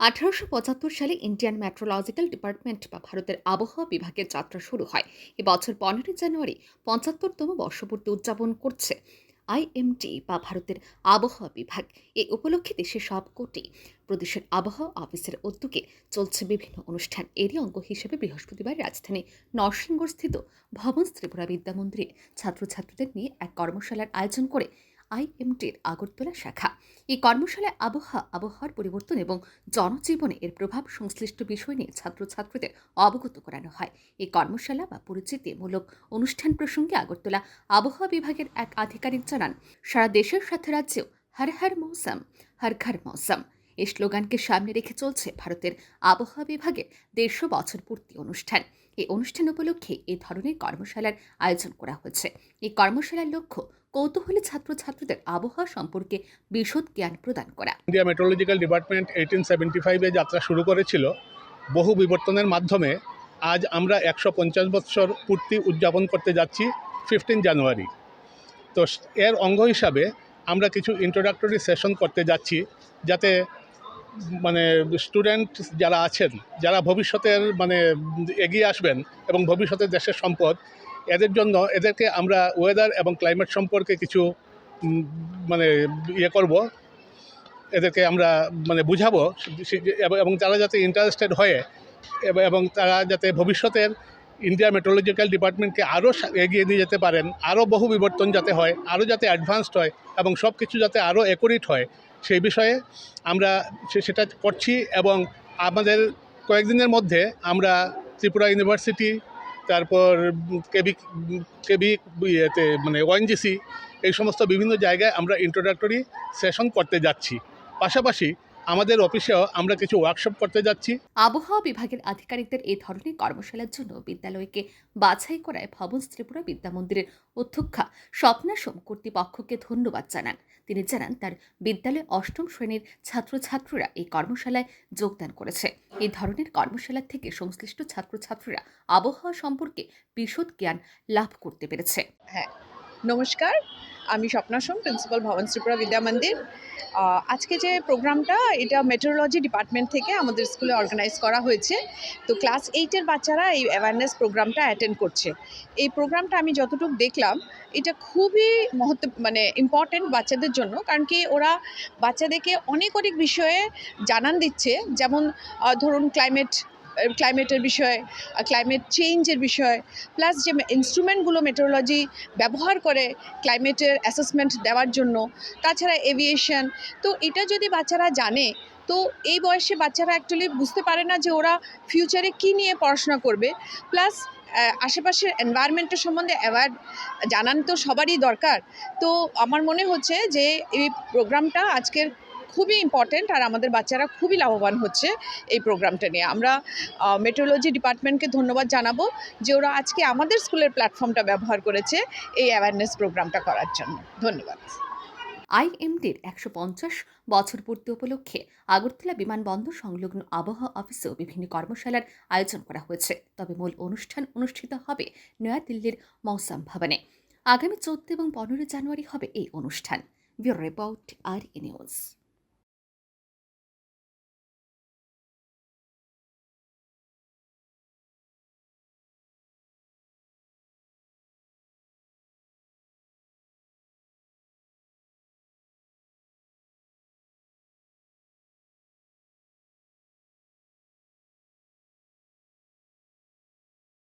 আঠারোশো পঁচাত্তর সালে ইন্ডিয়ান মেট্রোলজিক্যাল ডিপার্টমেন্ট বা ভারতের আবহাওয়া বিভাগের যাত্রা শুরু হয়। এবছর পনেরোই জানুয়ারি পঁচাত্তরতম বর্ষপূর্তি উদযাপন করছে আইএমটি বা ভারতের আবহাওয়া বিভাগ। এই উপলক্ষে দেশের সব কোটি প্রদেশের আবহাওয়া অফিসের উদ্যোগে চলছে বিভিন্ন অনুষ্ঠান। এরই অঙ্গ হিসেবে বৃহস্পতিবার রাজধানী নরসিংগড়স্থিত ভবন ত্রিপুরা বিদ্যা মন্দিরে ছাত্রছাত্রীদের নিয়ে এক কর্মশালার আয়োজন করে আইএমটির আগরতলা শাখা। এই কর্মশালায় আবহাওয়া আবহাওয়ার পরিবর্তন এবং জনজীবনে এর প্রভাব সংশ্লিষ্ট বিষয় নিয়ে ছাত্রছাত্রীদের অবগত করানো হয়। এই কর্মশালা বা পরিচিতিমূলক অনুষ্ঠান প্রসঙ্গে আগরতলা আবহাওয়া বিভাগের এক আধিকারিক জানান, সারা দেশের সাথে রাজ্যেও হর হর মৌসম, হর ঘর মৌসম। এই স্লোগানকে সামনে রেখে চলছে ভারতের আবহাওয়া বিভাগের দেড়শো বছর পূর্তি অনুষ্ঠান। এই অনুষ্ঠান উপলক্ষে এই ধরনের কর্মশালার আয়োজন করা হয়েছে। এই কর্মশালার লক্ষ্য কৌতূহলী ছাত্রছাত্রীদের আবহাওয়া সম্পর্কে বিশদ জ্ঞান প্রদান করা। India meteorological department eighteen seventy ফাইভে যাত্রা শুরু করেছিল। বহু বিবর্তনের মাধ্যমে আজ আমরা একশো পঞ্চাশ বৎসর পূর্তি উদযাপন করতে যাচ্ছি ফিফটিন জানুয়ারি তো এর অঙ্গ হিসাবে আমরা কিছু ইন্ট্রোডাক্টরি সেশন করতে যাচ্ছি যাতে মানে স্টুডেন্ট যারা আছেন, যারা ভবিষ্যতের মানে এগিয়ে আসবেন এবং ভবিষ্যতের দেশের সম্পদ এদের জন্য এদেরকে আমরা ওয়েদার এবং ক্লাইমেট সম্পর্কে কিছু মানে ইয়ে করব। এদেরকে আমরা মানে বুঝাবো। এবং- তারা যাতে ইন্টারেস্টেড হয়ে, এবং তারা যাতে ভবিষ্যতের ইন্ডিয়া মেট্রোলজিক্যাল ডিপার্টমেন্টকে আরও এগিয়ে নিয়ে যেতে পারেন, আরও বহু বিবর্তন যাতে হয়, আরও যাতে অ্যাডভান্সড হয়, এবং সব কিছু যাতে আরও অ্যাকুরেট হয়, সেই বিষয়ে আমরা সেটা করছি এবং আমাদের কয়েকদিনের মধ্যে আমরা ত্রিপুরা ইউনিভার্সিটি তারপর কেবি কেবি ইয়েতে মানে ওএনজিসি এই সমস্ত বিভিন্ন জায়গায় আমরা ইন্ট্রোডাক্টরি সেশন করতে যাচ্ছি। পাশাপাশি আমাদের অফিসেও আমরা কিছু ওয়ার্কশপ করতে যাচ্ছি। আবহাওয়া বিভাগের আধিকারিকদের এই ধরনের কর্মশালার জন্য বিদ্যালয়কে বাছাই করায় ভবন ত্রিপুরা বিদ্যা মন্দিরের অধ্যক্ষা স্বপ্না সোম কর্তৃপক্ষকে ধন্যবাদ জানান। তিনি জানান তার বিদ্যালয়ে অষ্টম শ্রেণির ছাত্রছাত্রীরা এই কর্মশালায় যোগদান করেছে। এই ধরনের কর্মশালা থেকে সংশ্লিষ্ট ছাত্রছাত্রীরা আবহাওয়া সম্পর্কে বিশদ জ্ঞান লাভ করতে পেরেছে। নমস্কার, আমি স্বপ্না সোম, প্রিন্সিপাল ভবন ত্রিপুরা বিদ্যা মন্দির। আজকে যে প্রোগ্রামটা, এটা মেট্রোলজি ডিপার্টমেন্ট থেকে আমাদের স্কুলে অর্গানাইজ করা হয়েছে। তো ক্লাস এইটের বাচ্চারা এই অ্যাওয়ারনেস প্রোগ্রামটা অ্যাটেন্ড করছে। এই প্রোগ্রামটা আমি যতটুকু দেখলাম, এটা খুবই মহত্ব মানে ইম্পর্টেন্ট বাচ্চাদের জন্য। কারণ কি, ওরা বাচ্চাদেরকে অনেক অনেক বিষয়ে জানান দিচ্ছে। যেমন ধরুন ক্লাইমেট ক্লাইমেটের বিষয়ে ক্লাইমেট চেঞ্জের বিষয় প্লাস যে ইনস্ট্রুমেন্টগুলো মেট্রোলজি ব্যবহার করে ক্লাইমেটের অ্যাসেসমেন্ট দেওয়ার জন্য, তাছাড়া এভিয়েশন তো এটা যদি বাচ্চারা জানে, তো এই বয়সে বাচ্চারা অ্যাকচুয়ালি বুঝতে পারে না যে ওরা ফিউচারে কী নিয়ে পড়াশোনা করবে প্লাস আশেপাশের এনভায়রনমেন্টের সম্বন্ধে অ্যাওয়ার জানান তো সবারই দরকার, তো আমার মনে হচ্ছে যে এই প্রোগ্রামটা আজকের খুবই ইম্পর্টেন্ট আর আমাদের বাচ্চারা খুবই লাভবান হচ্ছে এই প্রোগ্রামটা নিয়ে। আমরা মেট্রোলজি ডিপার্টমেন্টকে ধন্যবাদ জানাব যে ওরা আজকে আমাদের স্কুলের প্ল্যাটফর্মটা ব্যবহার করেছে এই অ্যাওয়ারনেস প্রোগ্রামটা করার জন্য। ধন্যবাদ। আইএমডির একশো পঞ্চাশ বছর পূর্তি উপলক্ষে আগরতলা বিমানবন্দর সংলগ্ন আবহাওয়া অফিসেও বিভিন্ন কর্মশালার আয়োজন করা হয়েছে। তবে মূল অনুষ্ঠান অনুষ্ঠিত হবে নয়াদিল্লির মৌসাম ভবনে। আগামী চোদ্দ এবং পনেরো জানুয়ারি হবে এই অনুষ্ঠান। ব্যুরো রিপোর্ট আর নিউজ।